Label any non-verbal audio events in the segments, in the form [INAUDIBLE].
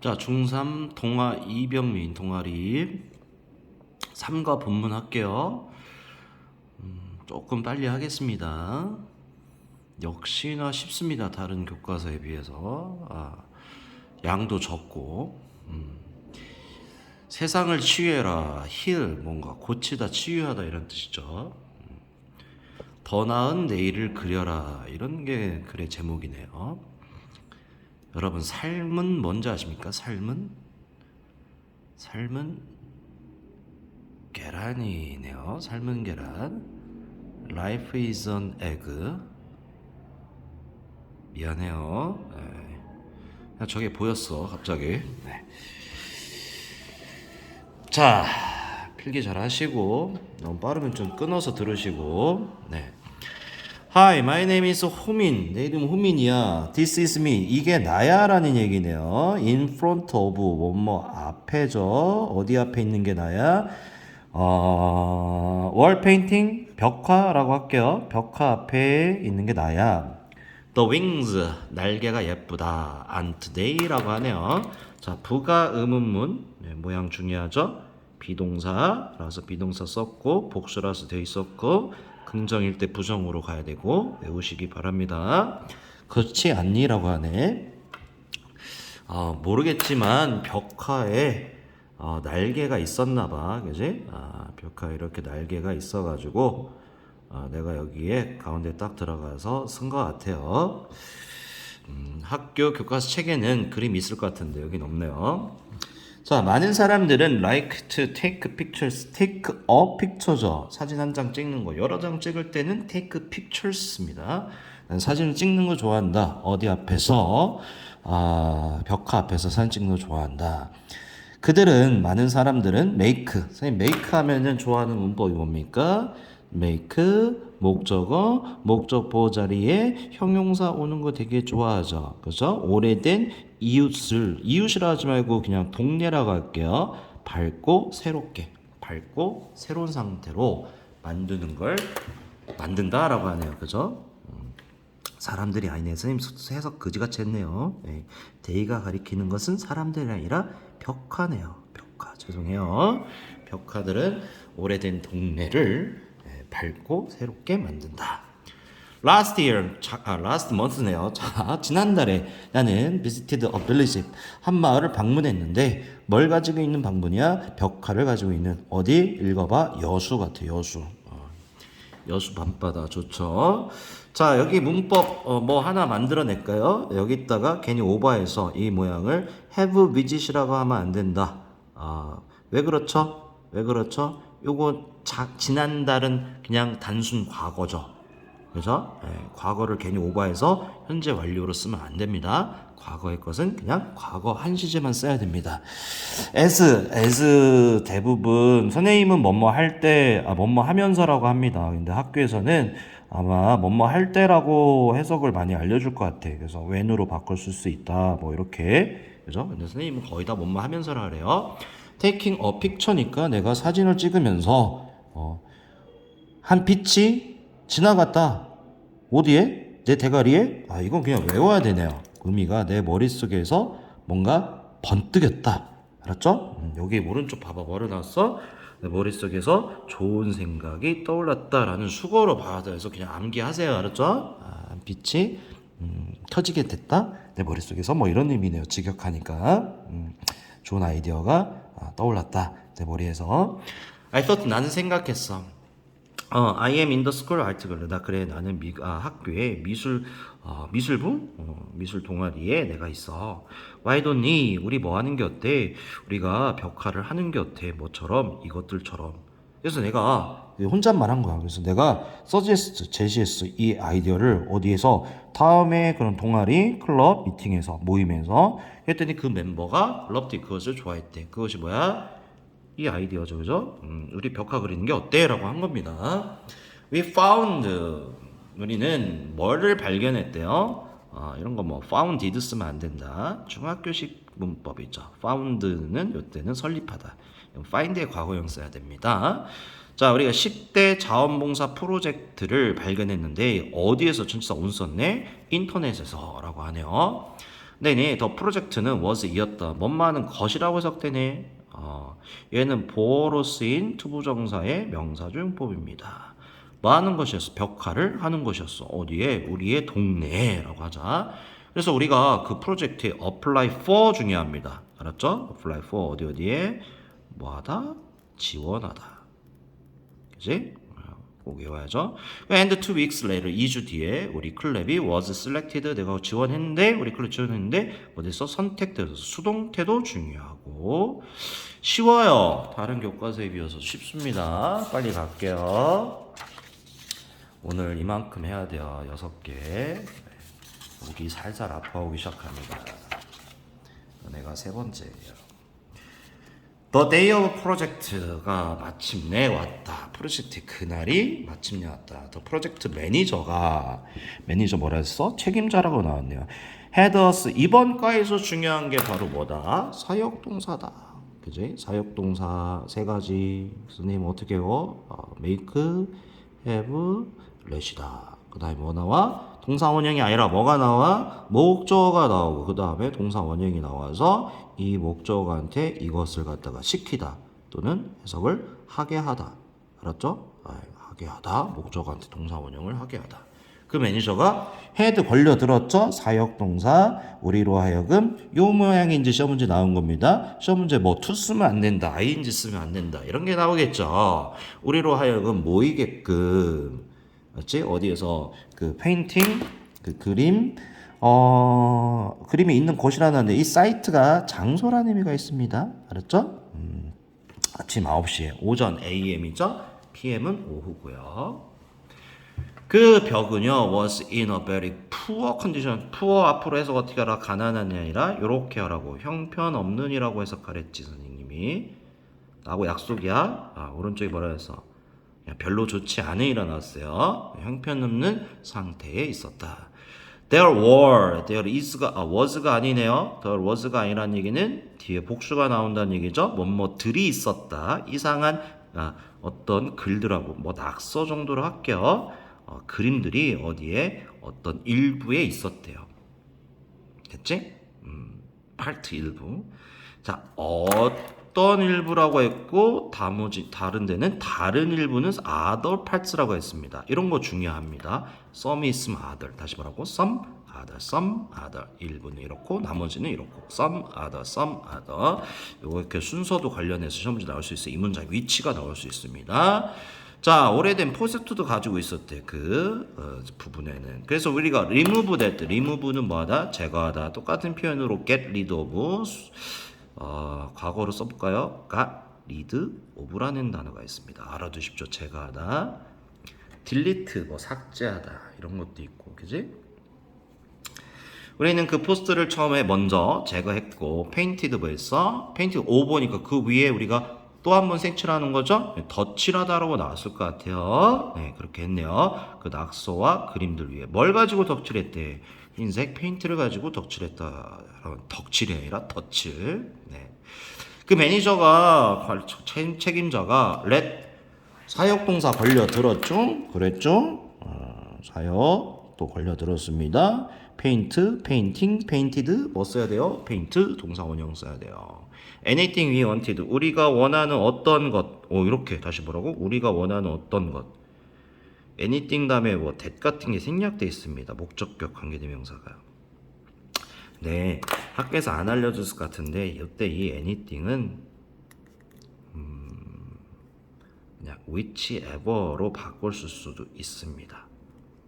자, 중3 동아 이병민 동아리 3과 본문 할게요. 음, 조금 빨리 하겠습니다. 역시나 쉽습니다. 다른 교과서에 비해서. 아, 양도 적고. 음. 세상을 치유해라. 힐 뭔가 고치다 치유하다 이런 뜻이죠. 음. 더 나은 내일을 그려라. 이런 게 글의 제목이네요. 여러분 삶은 뭔지 아십니까? 삶은 삶은 계란이네요. 삶은 계란. Life is an egg. 미안해요. 네. 저게 보였어 갑자기. 네. 자 필기 잘 하시고 너무 빠르면 좀 끊어서 들으시고. 네. Hi, my name is 호민. 내 이름 호민이야. This is me. 이게 나야라는 얘기네요. In front of 뭐뭐 앞에죠. 어디 앞에 있는 게 나야? 어, wall painting 벽화라고 할게요. 벽화 앞에 있는 게 나야. The wings 날개가 예쁘다. And today라고 하네요. 자, 부가 의문문 네, 모양 중요하죠. 비동사라서 비동사 썼고 복수라서 돼 있었고 긍정일 때 부정으로 가야 되고 외우시기 바랍니다. 그렇지 않니라고 하네. 아, 모르겠지만 벽화에 어, 날개가 있었나 봐, 그지? 아, 벽화에 이렇게 날개가 있어가지고 아, 내가 여기에 가운데 딱 들어가서 쓴 것 같아요. 음, 학교 교과서 책에는 그림 있을 것 같은데 여긴 없네요. 자, 많은 사람들은 like to take pictures, take a picture죠. 사진 한 장 찍는 거. 여러 장 찍을 때는 take pictures입니다. 난 사진을 찍는 거 좋아한다. 어디 앞에서? 아, 벽화 앞에서 사진 찍는 거 좋아한다. 그들은 많은 사람들은 make. 선생님 make 하면은 좋아하는 문법이 뭡니까? make 목적어 목적 보호 자리에 형용사 오는 거 되게 좋아하죠. 그죠? 오래된 이웃을 이웃이라 하지 말고 그냥 동네라고 할게요. 밝고 새롭게 밝고 새로운 상태로 만드는 걸 만든다라고 하네요. 그죠? 음, 사람들이 아니네. 선생님 해석 그지같이 했네요. 네. 데이가 가리키는 것은 사람들이 아니라 벽화네요. 벽화. 죄송해요. 벽화들은 오래된 동네를 네, 밝고 새롭게 만든다. Last year, 자, 아, last month네요. 자, 지난달에 나는 visited a village, 한 마을을 방문했는데 뭘 가지고 있는 방문이야? 벽화를 가지고 있는 어디? 읽어봐. 여수 같아. 여수. 어, 여수 밤바다 좋죠. 자 여기 문법 어, 뭐 하나 만들어낼까요? 여기다가 괜히 오버해서 이 모양을 have visit이라고 하면 안 된다. 아, 왜 그렇죠? 왜 그렇죠? 요거 자, 지난달은 그냥 단순 과거죠. 그래서 예, 과거를 괜히 오버해서 현재 완료로 쓰면 안 됩니다. 과거의 것은 그냥 과거 한 시제만 써야 됩니다. as as 대부분 선생님은 뭐뭐 할 때 아, 뭐뭐 하면서라고 합니다. 근데 학교에서는 아마 뭐뭐 할 때라고 해석을 많이 알려줄 것 같아. 그래서 when으로 바꿀 수 있다. 뭐 이렇게 그죠? 근데 선생님은 거의 다 뭐뭐 하면서라 그래요. Taking a picture니까 내가 사진을 찍으면서 어, 한 빛이 지나갔다. 어디에? 내 대가리에? 아, 이건 그냥 외워야 되네요. 의미가 내 머릿속에서 뭔가 번뜩였다. 알았죠? 음, 여기 오른쪽 봐봐. 뭐를 나왔어? 내 머릿속에서 좋은 생각이 떠올랐다라는 수거로 받아서 그냥 암기하세요. 알았죠? 아, 빛이 음, 켜지게 됐다. 내 머릿속에서 뭐 이런 의미네요. 직역하니까. 음, 좋은 아이디어가 아, 떠올랐다. 내 머리에서. I thought 나는 생각했어. 어, I am in the school art club. 나 그래 나는 미, 아, 학교에 미술 어, 미술부 어, 미술 동아리에 내가 있어. Why don't we? 우리 뭐 하는 게 어때? 우리가 벽화를 하는 게 어때? 뭐처럼 이것들처럼. 그래서 내가 혼잣말 한 거야. 그래서 내가 서제스트 제시했어 이 아이디어를 어디에서 다음에 그런 동아리 클럽 미팅에서 모임에서 했더니 그 멤버가 러브디 그것을 좋아했대. 그것이 뭐야? 이 아이디어죠, 그죠? 음, 우리 벽화 그리는 게 어때?라고 한 겁니다. We found 우리는 뭐를 발견했대요? 아, 이런 거 뭐 founded 쓰면 안 된다. 중학교식 문법이죠. found는 이때는 설립하다. Find의 과거형 써야 됩니다. 자, 우리가 10대 자원봉사 프로젝트를 발견했는데 어디에서 전치사 온 썼네? 인터넷에서라고 하네요. 근데 더 프로젝트는 was 이었다. 뭔마는 것이라고 해석되네. 어, 얘는 보어로 쓰인 투부정사의 명사조용법입니다. 뭐 하는 것이었어? 벽화를 하는 것이었어. 어디에? 우리의 동네에라고 하자. 그래서 우리가 그 프로젝트에 apply for 중요합니다. 알았죠? apply for 어디 어디에 뭐하다? 지원하다. 그지? 꼭 외워야죠. And two weeks later, 2주 뒤에 우리 클랩이 was selected 내가 지원했는데 우리 클랩 지원했는데 어디서 선택돼서 수동태도 중요하고 쉬워요. 다른 교과서에 비해서 쉽습니다. 빨리 갈게요. 오늘 이만큼 해야 돼요. 여섯 개. 목이 살살 아파오기 시작합니다. 내가 세 번째예요. The day of project가 마침내 왔다. 프로젝트 그날이 마침내 왔다. The project 매니저가 매니저 뭐라 했어? 책임자라고 나왔네요. us 이번 과에서 중요한 게 바로 뭐다? 사역 동사다. 그지? 사역 동사 세 가지. 선생님 어떻게 해요? 어, make, have, let이다. 그 다음에 뭐 나와? 동사 원형이 아니라 뭐가 나와? 목적어가 나오고 그 다음에 동사 원형이 나와서 이 목적어한테 이것을 갖다가 시키다 또는 해석을 하게 하다. 알았죠? 아, 하게 하다. 목적어한테 동사 원형을 하게 하다. 그 매니저가 헤드 걸려들었죠? 사역동사. 우리로 하여금 요 모양인지 시험 문제 나온 겁니다. 시험 문제 뭐 to 쓰면 안 된다 ing 쓰면 안 된다 이런 게 나오겠죠. 우리로 하여금 모이게끔. 맞지? 어디에서? 그 페인팅 그 그림 어 그림이 있는 곳이라는데 이 사이트가 장소라는 의미가 있습니다. 알았죠? 음, 아침 9시에 오전 AM이죠. PM은 오후고요. 그 벽은요 was in a very poor condition. poor 앞으로 해석 어떻게 하라 가난한이 아니라 요렇게 하라고 형편없는이라고 해석하랬지 선생님이 나하고 약속이야. 아 오른쪽이 뭐라 했어? 별로 좋지 않은 일어났어요. 형편없는 상태에 있었다. There were, there is가, 아, was가 아니네요. there was가 아니라는 얘기는 뒤에 복수가 나온다는 얘기죠. 뭐뭐들이 있었다. 이상한 아, 어떤 글들하고 뭐 낙서 정도로 할게요. 어, 그림들이 어디에 어떤 일부에 있었대요. 됐지? 음, 파트 일부. 자, 어 떤 일부라고 했고 나머지 다른 데는 다른 일부는 other parts라고 했습니다. 이런 거 중요합니다. some이 있으면 other. 다시 말하고 some other, some other. 일부는 이렇고 나머지는 이렇고 some other, some other. 이렇게 순서도 관련해서 시험 문제 나올 수 있어요. 이 문장 위치가 나올 수 있습니다. 자, 오래된 포스트도 가지고 있었대. 그 어, 부분에는. 그래서 우리가 remove that, remove는 뭐하다? 제거하다. 똑같은 표현으로 get rid of 어, 과거로 써볼까요? got rid of라는 단어가 있습니다. 알아두십시오. 제거하다. delete 뭐 삭제하다 이런 것도 있고, 그지? 우리는 그 포스트를 처음에 먼저 제거했고 페인티드 뭐 했어? 페인티드 오버니까 그 위에 우리가 또 한 번 색칠하는 거죠? 덧칠하다라고 나왔을 것 같아요. 네, 그렇게 했네요. 그 낙서와 그림들 위에 뭘 가지고 덧칠했대? 흰색 페인트를 가지고 덧칠했다. 덕칠이 아니라 덧칠. 네. 그 매니저가 책임자가 let 사역동사 걸려 들었죠? 그랬죠? 어, 사역 또 걸려 들었습니다. 페인트, 페인팅, 페인티드 뭐 써야 돼요? 페인트 동사 원형 써야 돼요. anything we wanted 우리가 원하는 어떤 것. 오 이렇게 다시 뭐라고? 우리가 원하는 어떤 것. Anything 다음에 뭐 that 같은 게 생략돼 있습니다. 목적격 관계대명사가요. 네, 학교에서 안 알려줬을 것 같은데 이때 이 anything은 음, 그냥 whichever로 바꿀 수도 있습니다.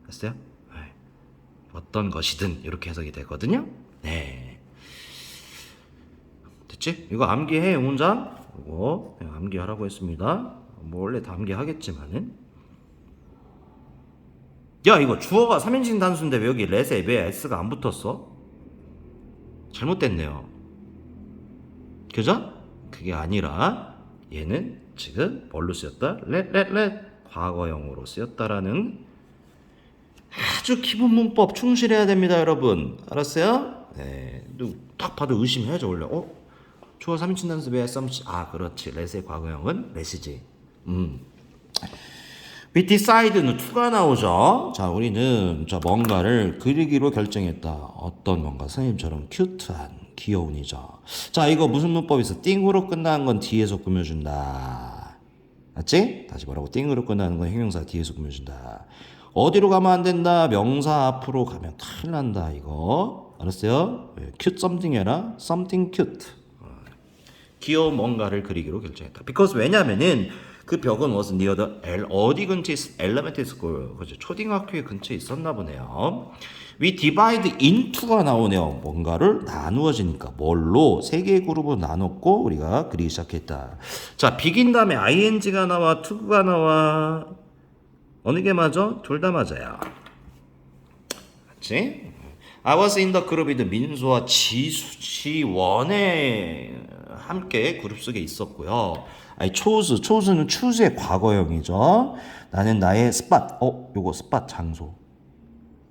됐어요? 네. 어떤 것이든 이렇게 해석이 되거든요. 네. 됐지? 이거 암기해 문장. 이거 암기하라고 했습니다. 뭐 원래 다 암기하겠지만은. 야 이거 주어가 3인칭 단수인데 왜 여기 let에 왜 s가 안 붙었어? 잘못됐네요. 그죠? 그게 아니라 얘는 지금 뭘로 쓰였다? let 과거형으로 쓰였다라는 아주 기본 문법 충실해야 됩니다, 여러분. 알았어요? 네. 또딱 봐도 의심해야죠, 원래. 어? 주어 3인칭 단수 왜 썸치? 아, 그렇지. let의 과거형은 let이지. 음. We decid는 to가 나오죠. 자, 우리는 저 뭔가를 그리기로 결정했다. 어떤 뭔가 선생님처럼 큐트한 귀여운이죠. 자, 이거 무슨 문법이 있어? 띵으로 끝나는 건 뒤에서 꾸며준다. 맞지? 다시 뭐라고? 띵으로 끝나는 건 형용사 뒤에서 꾸며준다. 어디로 가면 안 된다? 명사 앞으로 가면 큰일 난다. 이거 알았어요? 예, cute something 해라. something cute. 귀여운 뭔가를 그리기로 결정했다. Because 왜냐면은 그 벽은 was near the L 어디 근처에 있- elementary school 그죠 초등학교에 근처에 있었나 보네요. We divide into가 나오네요. 뭔가를 나누어지니까 뭘로 세 개의 그룹으로 나눴고 우리가 그리기 시작했다. 자 begin 다음에 ing가 나와 to가 나와 어느 게 맞아? 둘 다 맞아요. 맞지? I was in the group with 민수와 지수, 지원에 함께 그룹 속에 있었고요. I chose, chose는 choose의 과거형이죠. 나는 나의 스팟, 어, 요거 스팟 장소.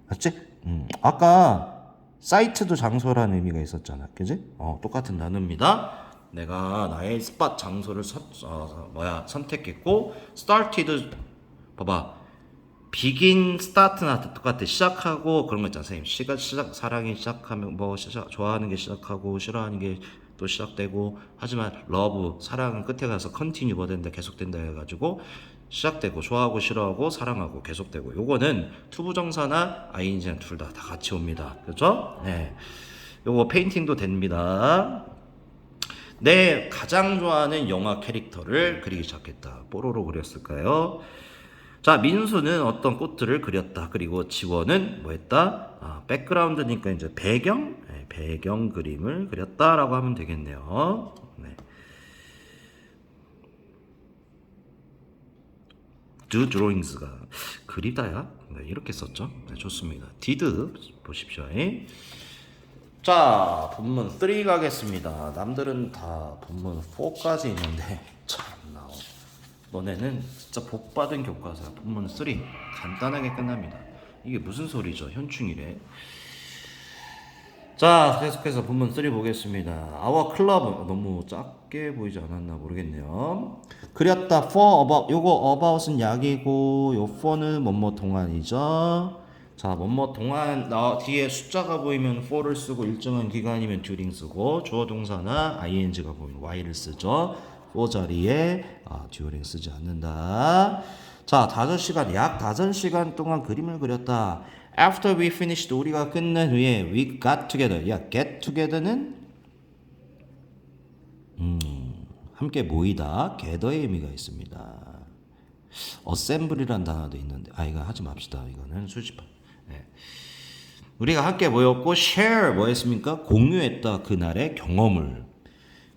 맞지? 음, 아까 사이트도 장소라는 의미가 있었잖아. 그지? 어, 똑같은 단어입니다. 내가 나의 스팟 장소를 선, 어, 뭐야, 선택했고, started, 봐봐. 비긴 스타트나 똑같아 시작하고 그런 거 있잖아 선생님 시가 시작 사랑이 시작하면 뭐 시작 좋아하는 게 시작하고 싫어하는 게 또 시작되고 하지만 러브 사랑은 끝에 가서 컨티뉴 뭐 된다 계속된다 해가지고 시작되고 좋아하고 싫어하고 사랑하고 계속되고. 요거는 투부정사나 ing는 둘다다 같이 옵니다. 그렇죠? 네. 요거 페인팅도 됩니다. 내 가장 좋아하는 영화 캐릭터를 그리기 시작했다. 뽀로로 그렸을까요 자, 민수는 어떤 꽃들을 그렸다. 그리고 지원은 뭐 했다? 아, 백그라운드니까 이제 배경, 네, 배경 그림을 그렸다라고 하면 되겠네요. 네. do drawings가 그리다야? 네, 이렇게 썼죠. 네, 좋습니다. did 보십시오. 자, 본문 3 가겠습니다. 남들은 다 본문 4까지 있는데 [LAUGHS] 참나. 너네는 진짜 복 받은 교과서야. 본문 3 간단하게 끝납니다. 이게 무슨 소리죠? 현충일에. 자, 계속해서 본문 3 보겠습니다. Our club 너무 작게 보이지 않았나 모르겠네요. 그렸다 for about 요거 about은 약이고 요 for는 뭐뭐 동안이죠. 자, 뭐뭐 동안 나 뒤에 숫자가 보이면 for를 쓰고 일정한 기간이면 during 쓰고 주어 동사나 ing가 보이면 y를 쓰죠. For 자리에 아, during 쓰지 않는다. 자, 다섯 시간 약 다섯 시간 동안 그림을 그렸다. After we finished 우리가 끝낸 후에 we got together. 야, get together는 음, 함께 모이다. gather의 의미가 있습니다. assembly란 단어도 있는데 아 이거 하지 맙시다. 이거는 수집한. 네. 우리가 함께 모였고 share 뭐했습니까? 공유했다 그날의 경험을.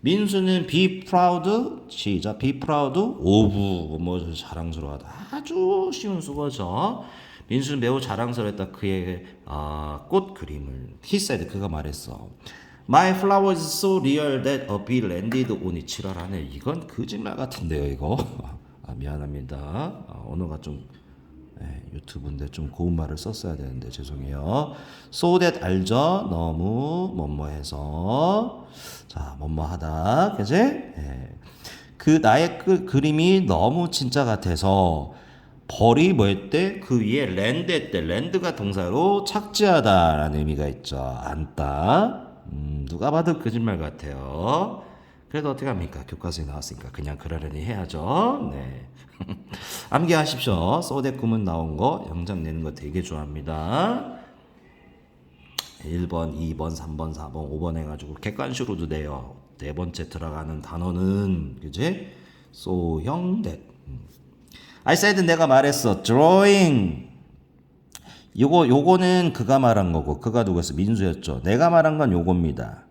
민수는 be proud 시작. be proud of 뭐 자랑스러워하다. 아주 쉬운 수거죠. 민수는 매우 자랑스러웠다. 그의 아, 꽃 그림을. He said 그가 말했어. My flower is so real that a bee landed on it 지랄하네 이건 거짓말 같은데요 이거. [LAUGHS] 아, 미안합니다. 아, 언어가 좀 네, 유튜브인데 좀 고운 말을 썼어야 되는데 죄송해요. So that 알죠? 너무 뭐뭐해서 자 뭐뭐하다, 그지? 예. 그 나의 그 그림이 너무 진짜 같아서 벌이 뭐였대? 그 위에 랜드 했대. 랜드가 동사로 착지하다라는 의미가 있죠. 앉다. 음, 누가 봐도 거짓말 같아요. 그래도 어떻게 합니까? 교과서에 나왔으니까 그냥 그러려니 해야죠. 네. [LAUGHS] 암기하십시오. 소대 꿈은 나온 거 영장 내는 거 되게 좋아합니다. 1번, 2번, 3번, 4번, 5번 해가지고 객관식으로도 돼요. 네 번째 들어가는 단어는 그지? 소형 that. 음. I said 내가 말했어. drawing. 요거 요거는 그가 말한 거고 그가 누구였어? 민수였죠. 내가 말한 건 요겁니다.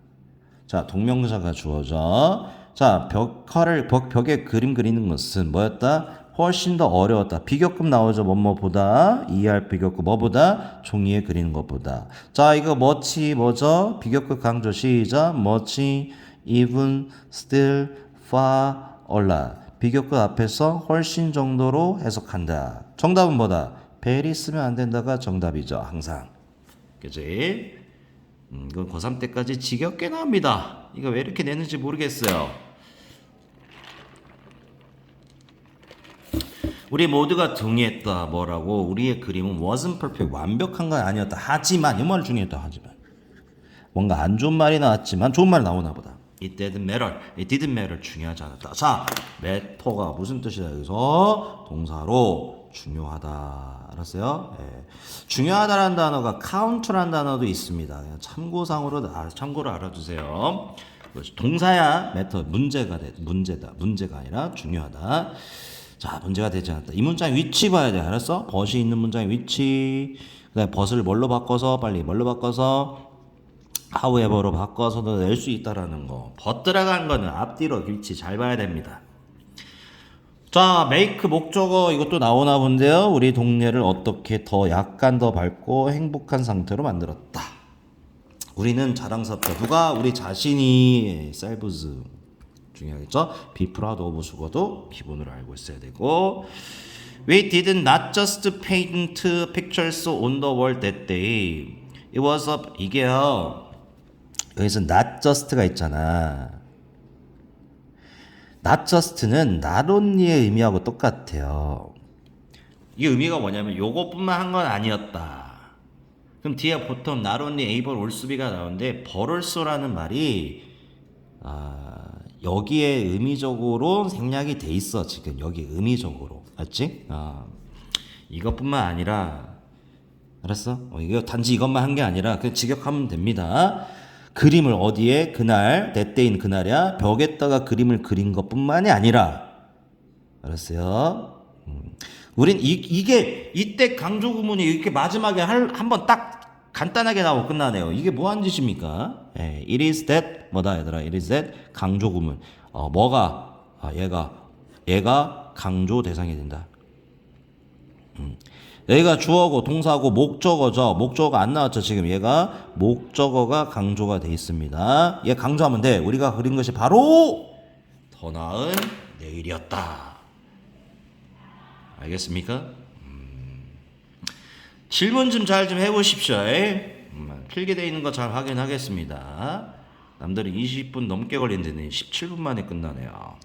자, 동명사가 주어져. 자, 벽화를 벽, 벽에 그림 그리는 것은 뭐였다? 훨씬 더 어려웠다. 비교급 나오죠. 뭐뭐보다 이해할 비교급 뭐보다 종이에 그리는 것보다. 자, 이거 뭐치 뭐죠? 비교급 강조 시작. 뭐치 even still far lot. 비교급 앞에서 훨씬 정도로 해석한다. 정답은 뭐다? 베리 쓰면 안 된다가 정답이죠. 항상. 그지? 음, 이건 고3 때까지 지겹게 나옵니다. 이거 왜 이렇게 내는지 모르겠어요. 우리 모두가 동의했다. 뭐라고? 우리의 그림은 wasn't perfect. 완벽한 건 아니었다. 하지만 이 말을 중요했다. 하지만 뭔가 안 좋은 말이 나왔지만 좋은 말 나오나 보다. It didn't matter. It didn't matter. 중요하지 않았다. 자, matter가 무슨 뜻이다 여기서 동사로 중요하다. 알았어요? 예. 중요하다라는 단어가 count라는 단어도 있습니다. 참고상으로 아, 참고로 알아두세요. 동사야 matter 문제가 돼 문제다. 문제가 아니라 중요하다. 자, 문제가 되지 않았다. 이 문장 위치 봐야 돼. 알았어? 벗이 있는 문장의 위치. 그다음에 벗을 뭘로 바꿔서 빨리 뭘로 바꿔서 however로 바꿔서도 낼 수 있다라는 거. 벗 들어간 거는 앞뒤로 위치 잘 봐야 됩니다. 자, make 목적어 이것도 나오나 본데요. 우리 동네를 어떻게 더 약간 더 밝고 행복한 상태로 만들었다. 우리는 자랑스럽다. 누가 우리 자신이 셀브즈 중요하겠죠? proud of 수거도 기본으로 알고 있어야 되고 We did not just paint pictures on the wall that day. It was a 이게요. 여기서 not just가 있잖아. Not just는 not only의 의미하고 똑같아요. 이 의미가 뭐냐면 요것뿐만 한 건 아니었다. 그럼 뒤에 보통 not only able 올수비가 나오는데 벌올소라는 말이 아, 여기에 의미적으로 생략이 돼 있어 지금 여기 의미적으로 알지? 아, 이것뿐만 아니라 알았어? 어, 이거 단지 이것만 한 게 아니라 그냥 직역하면 됩니다. 그림을 어디에 그날 때때인 그날이야 벽에다가 그림을 그린 것뿐만이 아니라 알았어요? 음. 우린 이, 이게 이때 강조 구문이 이렇게 마지막에 한번 딱 간단하게 나오고 끝나네요. 이게 뭐 하는 짓입니까? 예, it is that 뭐다 얘들아? it is that 강조 구문. 어, 뭐가 아, 얘가 얘가 강조 대상이 된다. 음. 여기가 주어고 동사고 목적어죠. 목적어가 안 나왔죠. 지금 얘가 목적어가 강조가 돼 있습니다. 얘 강조하면 돼. 우리가 그린 것이 바로 더 나은 내일이었다. 알겠습니까? 음. 질문 좀 잘 좀 해보십시오. 에? 음, 필기되어 있는 거 잘 확인하겠습니다. 남들은 20분 넘게 걸린다니 17분 만에 끝나네요.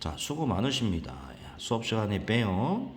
자, 수고 많으십니다. 야, 수업 시간에 빼요.